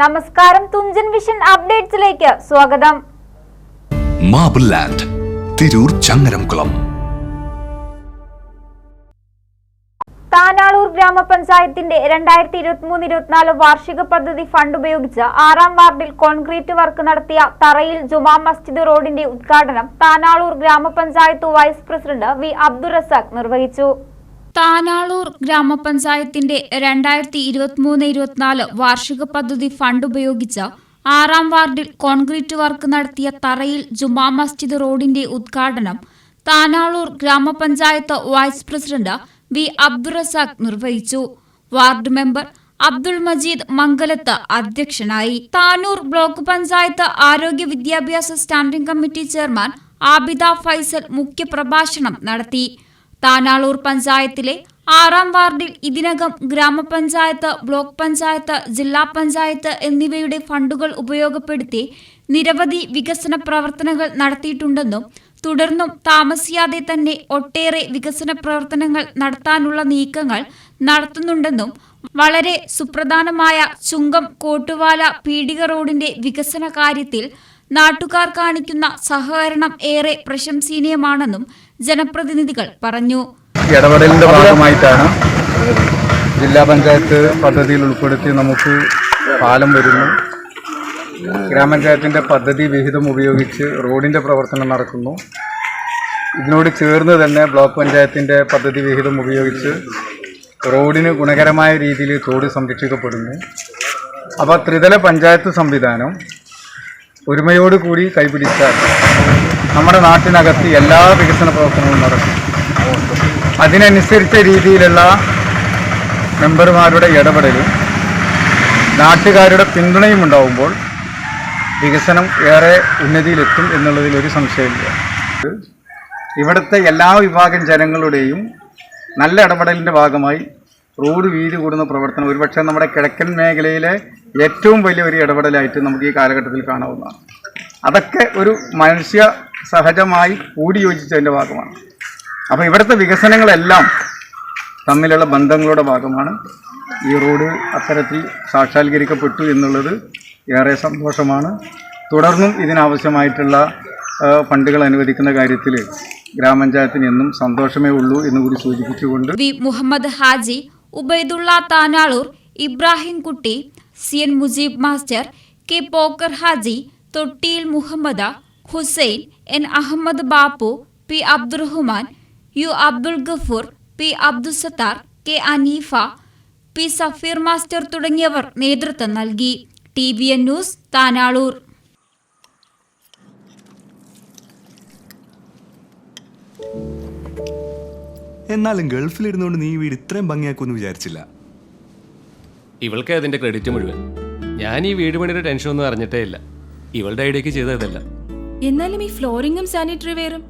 നമസ്കാരം തുഞ്ചൻ വിഷൻ അപ്ഡേറ്റ്സിലേക്ക് സ്വാഗതം. Marble land Tirur Changaramkulam. Tanalur ഗ്രാമപഞ്ചായത്തിന്റെ രണ്ടായിരത്തി ഇരുപത്തി മൂന്ന് ഇരുപത്തിനാല് വാർഷിക പദ്ധതി ഫണ്ട് ഉപയോഗിച്ച് ആറാം വാർഡിൽ കോൺക്രീറ്റ് വർക്ക് നടത്തിയ തറയിൽ ജുമാ മസ്ജിദ് റോഡിന്റെ ഉദ്ഘാടനം Tanalur gramapanchayat vice president V Abdul Razak നിർവഹിച്ചു. താനാളൂർ ഗ്രാമപഞ്ചായത്തിന്റെ രണ്ടായിരത്തി ഇരുപത്തിമൂന്ന് ഇരുപത്തിനാല് വാർഷിക പദ്ധതി ഫണ്ട് ഉപയോഗിച്ച് ആറാം വാർഡിൽ കോൺക്രീറ്റ് വർക്ക് നടത്തിയ തറയിൽ ജുമാ മസ്ജിദ് റോഡിന്റെ ഉദ്ഘാടനം Tanalur gramapanchayat vice president V Abdurazak നിർവഹിച്ചു. വാർഡ് മെമ്പർ അബ്ദുൾ മജീദ് മംഗലത്ത് അധ്യക്ഷനായി. താനൂർ ബ്ലോക്ക് പഞ്ചായത്ത് ആരോഗ്യ വിദ്യാഭ്യാസ standing committee chairman Abida Faisal മുഖ്യപ്രഭാഷണം നടത്തി. താനാളൂർ പഞ്ചായത്തിലെ ആറാം വാർഡിൽ ഇതിനകം ഗ്രാമപഞ്ചായത്ത് ബ്ലോക്ക് പഞ്ചായത്ത് ജില്ലാ പഞ്ചായത്ത് എന്നിവയുടെ ഫണ്ടുകൾ ഉപയോഗപ്പെടുത്തി നിരവധി വികസന പ്രവർത്തനങ്ങൾ നടത്തിയിട്ടുണ്ടെന്നും തുടർന്നും താമസിയാതെ തന്നെ ഒട്ടേറെ വികസന പ്രവർത്തനങ്ങൾ നടത്താനുള്ള നീക്കങ്ങൾ നടത്തുന്നുണ്ടെന്നും വളരെ സുപ്രധാനമായ ചുങ്കം കോട്ടുവാല പീഡിക റോഡിന്റെ വികസന കാര്യത്തിൽ നാട്ടുകാർ കാണിക്കുന്ന സഹകരണം ഏറെ പ്രശംസനീയമാണെന്നും ജനപ്രതിനിധികൾ പറഞ്ഞു. ഇടപെടലിന്റെ ഭാഗമായിട്ടാണ് ജില്ലാ പഞ്ചായത്ത് പദ്ധതിയിൽ ഉൾപ്പെടുത്തി നമുക്ക് പാലം വരുന്നു. ഗ്രാമപഞ്ചായത്തിന്റെ പദ്ധതി വിഹിതം ഉപയോഗിച്ച് റോഡിന്റെ പ്രവർത്തനം നടക്കുന്നു. ഇതിനോട് ചേർന്ന് തന്നെ ബ്ലോക്ക് പഞ്ചായത്തിന്റെ പദ്ധതി വിഹിതം ഉപയോഗിച്ച് റോഡിന് ഗുണകരമായ രീതിയിൽ തോട് സംരക്ഷിക്കപ്പെടുന്നു. അപ്പോൾ ത്രിതല പഞ്ചായത്ത് സംവിധാനം ഒരുമയോടുകൂടി കൈപിടിച്ചാൽ നമ്മുടെ നാട്ടിനകത്ത് എല്ലാ വികസന പ്രവർത്തനങ്ങളും നടക്കും. അതിനനുസരിച്ച രീതിയിലുള്ള മെമ്പർമാരുടെ ഇടപെടലും നാട്ടുകാരുടെ പിന്തുണയും ഉണ്ടാവുമ്പോൾ വികസനം ഏറെ ഉന്നതിയിലെത്തും എന്നുള്ളതിൽ ഒരു സംശയമില്ല ഇവിടുത്തെ എല്ലാ വിഭാഗം ജനങ്ങളുടെയും നല്ല ഇടപെടലിന്റെ ഭാഗമായി റോഡ് വീതി കൂടുന്ന പ്രവർത്തനം ഒരുപക്ഷെ നമ്മുടെ കിഴക്കൻ മേഖലയിലെ ഏറ്റവും വലിയ ഒരു ഇടപെടലായിട്ട് നമുക്ക് ഈ കാലഘട്ടത്തിൽ കാണാവുന്നതാണ്. അതൊക്കെ ഒരു മനുഷ്യ സഹജമായി കൂടിയോജിച്ചതിന്റെ ഭാഗമാണ്. അപ്പോൾ ഇവിടുത്തെ വികസനങ്ങളെല്ലാം തമ്മിലുള്ള ബന്ധങ്ങളുടെ ഭാഗമാണ്. ഈ റോഡ് അത്തരത്തിൽ സാക്ഷാത്കരിക്കപ്പെട്ടു എന്നുള്ളത് ഏറെ സന്തോഷമാണ്. തുടർന്നും ഇതിനാവശ്യമായിട്ടുള്ള ഫണ്ടുകൾ അനുവദിക്കുന്ന കാര്യത്തിൽ ഗ്രാമപഞ്ചായത്തിന് എന്നും സന്തോഷമേ ഉള്ളൂ എന്ന് കൂടി സൂചിപ്പിച്ചുകൊണ്ട് V. Muhammad Haji Ubaidulla Tanalur Ibrahim Kutty C. N. Mujeeb master K. Pokker Haji Thottiyil Muhammad Hussain N. Ahammed Bappu P. Abdurahman U Abdul Gafoor P Abdussattar K Aneefa P Safeer master തുടങ്ങിയവർ നേതൃത്വം നൽകി. T V N news Tanalur. എന്നാലും ഗൾഫിലിരുന്നുകൊണ്ട് നീ വീട് ഇത്രയും ഭംഗിയാക്കുമെന്ന് വിചാരിച്ചില്ല. ഇവൾക്ക് അതിന്റെ ക്രെഡിറ്റ് മുഴുവൻ. ഞാൻ ഈ വീട് പണിയുടെ ടെൻഷൻ ഒന്നും അറിഞ്ഞിട്ടേ ഇല്ല. ഇവളുടെ ഐഡിയക്ക് ചെയ്തതല്ല. എന്നാലും ഈ ഫ്ലോറിംഗും സാനിറ്ററി വെയറും